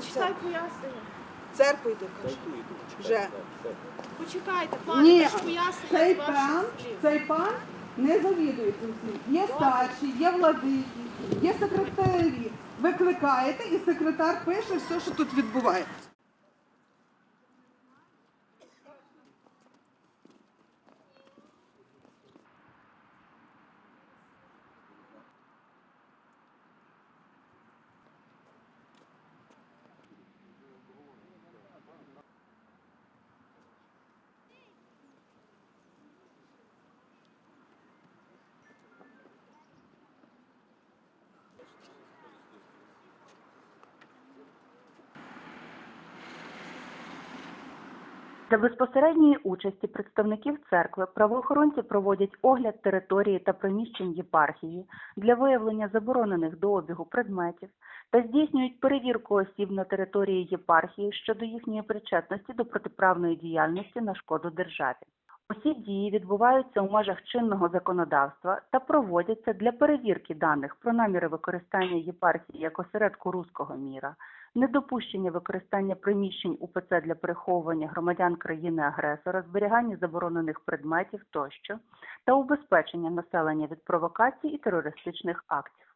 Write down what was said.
все. Читай пояснення. Церкву йду, кажу. Вже. Почекайте, пане, Ні, це ж пояснення цей ваших пан, слів. цей пан не завідує цим всім. Є старші, є владики, є секретарі. Викликаєте, і секретар пише все, що тут відбувається. Для безпосередньої участі представників церкви правоохоронці проводять огляд території та приміщень єпархії для виявлення заборонених до обігу предметів та здійснюють перевірку осіб на території єпархії щодо їхньої причетності до протиправної діяльності на шкоду державі. Усі дії відбуваються у межах чинного законодавства та проводяться для перевірки даних про наміри використання єпархії як осередку руського міра, недопущення використання приміщень УПЦ для переховування громадян країни-агресора, зберігання заборонених предметів тощо та убезпечення населення від провокацій і терористичних актів.